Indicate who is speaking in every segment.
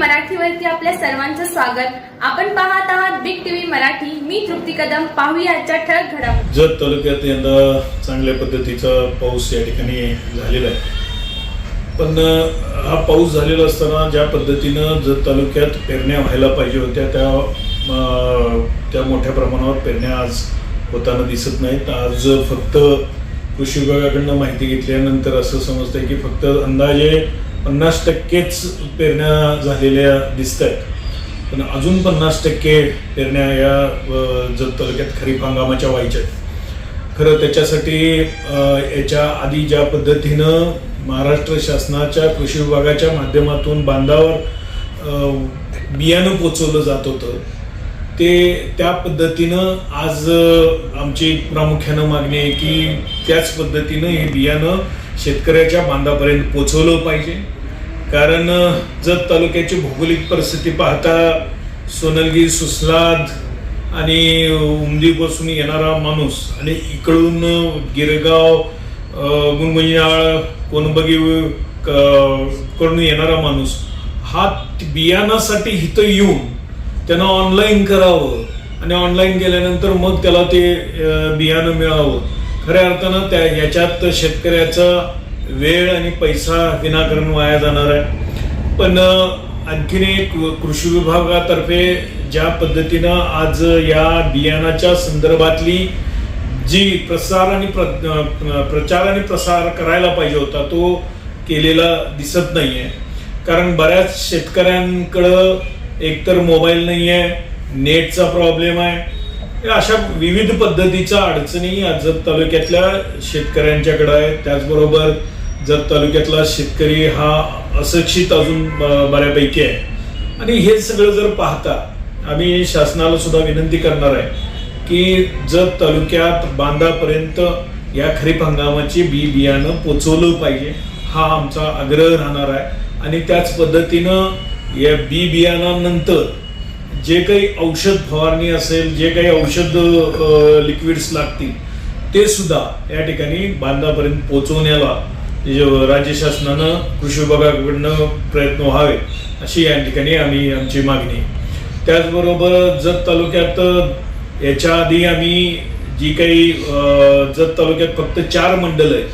Speaker 1: मराठीवरती आपल्या सर्वांचं स्वागत. आपण पाहत आहात बिग टीव्ही मराठी. मी तृप्ती कदम. पाहूया आजच्या ठळक घडामोडी.
Speaker 2: जत तालुक्यात यंदा चांगल्या पद्धतीचा पाऊस या ठिकाणी झालेला आहे. पण हा पाऊस झालेला असताना ज्या पद्धतीनं जत तालुक्यात पेरण्या व्हायला पाहिजे होत्या त्या त्या मोठ्या प्रमाणावर पेरण्या आज होताना दिसत नाहीत. आज फक्त कृषी विभागाकडनं माहिती घेतल्यानंतर असं समजतंय की फक्त अंदाजे पन्नास टक्केच पेरण्या झालेल्या दिसत आहेत पण अजून पन्नास टक्के पेरण्या या जत तालुक्यात खरीप हंगामाच्या व्हायच्या आहेत खरं त्याच्यासाठी याच्या आधी ज्या पद्धतीनं महाराष्ट्र शासनाच्या कृषी विभागाच्या माध्यमातून बांधावर बियाणं पोचवलं जात होतं ते त्या पद्धतीनं आज आमची प्रामुख्यानं मागणी आहे की त्याच पद्धतीनं हे बियाणं शेतकऱ्याच्या बांधापर्यंत पोचवलं पाहिजे. कारण जर जत तालुक्याची भौगोलिक परिस्थिती पाहता सोनलगी सुसलाद आणि उमदीपासून येणारा माणूस आणि इकडून गिरगाव गुणगुंजाळ कोणबगी कडून येणारा माणूस हा बियाणासाठी इथं येऊन त्यांना ऑनलाईन करावं. आणि ऑनलाईन केल्यानंतर मग त्याला ते बियाणं मिळावं. खऱ्या अर्थानं त्या याच्यात शेतकऱ्याचा वेळ आणि पैसा विनाकारण वाया जाणार आहे. पण आणखीन एक कृषी विभागातर्फे ज्या पद्धतीनं आज या बियाणाच्या संदर्भातली जी प्रसार आणि प्र, प्रचार आणि प्रसार करायला पाहिजे होता तो केलेला दिसत नाही आहे कारण बऱ्याच शेतकऱ्यांकडं एकतर मोबाईल नाही आहे नेटचा प्रॉब्लेम आहे. अशा विविध पद्धतीच्या अडचणी आज जत तालुक्यातल्या शेतकऱ्यांच्याकडे आहे त्याचबरोबर जत तालुक्यातला शेतकरी हा अशिक्षित अजून ब- बऱ्यापैकी आहे. आणि हे सगळं जर पाहता आम्ही शासनाला सुद्धा विनंती करणार आहे की जत तालुक्यात बांधापर्यंत या खरीप हंगामाची बी बियाणं पोचवलं पाहिजे हा आमचा आग्रह राहणार आहे. आणि त्याच पद्धतीनं या बी बियाणानंतर जे काही औषध फवारणी असेल जे काही औषध लिक्विड्स लागतील ते सुद्धा या ठिकाणी बांधापर्यंत पोहोचवण्याला राज्य शासनानं कृषी विभागाकडनं प्रयत्न व्हावे अशी या ठिकाणी आम्ही आमची मागणी त्याचबरोबर जत तालुक्यात याच्या आधी आम्ही जी काही जत तालुक्यात फक्त चार मंडल आहेत.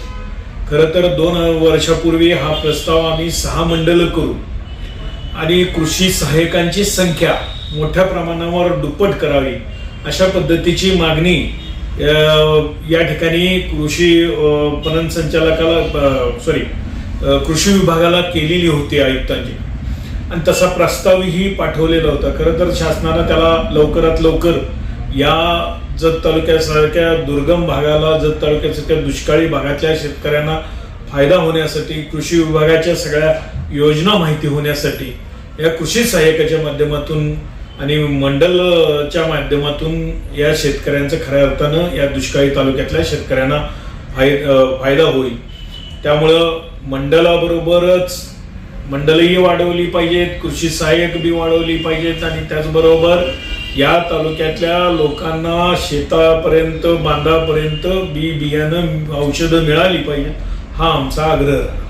Speaker 2: खरं तर दोन वर्षापूर्वी हा प्रस्ताव आम्ही सहा मंडल करू. आणि कृषी सहाय्यकांची संख्या मोठ्या प्रमाणावर दुप्पट करावी अशा पद्धतीची मागणी या ठिकाणी कृषी पणन संचालकाला सॉरी कृषी विभागाला केलेली होती आयुक्तांची. आणि तसा प्रस्तावही पाठवलेला होता. खरं तर शासनानं त्याला लवकरात लवकर या जत तालुक्यासारख्या दुर्गम भागाला जत तालुक्यासारख्या दुष्काळी भागातल्या शेतकऱ्यांना फायदा होण्यासाठी कृषी विभागाच्या सगळ्या योजना माहिती होण्यासाठी या कृषी सहाय्यकाच्या माध्यमातून आणि मंडलच्या माध्यमातून या शेतकऱ्यांचं खऱ्या अर्थानं या दुष्काळी तालुक्यातल्या शेतकऱ्यांना फाय फायदा होईल. त्यामुळं मंडलाबरोबरच मंडलही वाढवली पाहिजेत कृषी सहाय्यक बी वाढवली पाहिजेत आणि त्याचबरोबर या तालुक्यातल्या लोकांना शेतापर्यंत बांधापर्यंत बी बियाणं औषधं मिळाली पाहिजेत. हा आमचा आग्रह.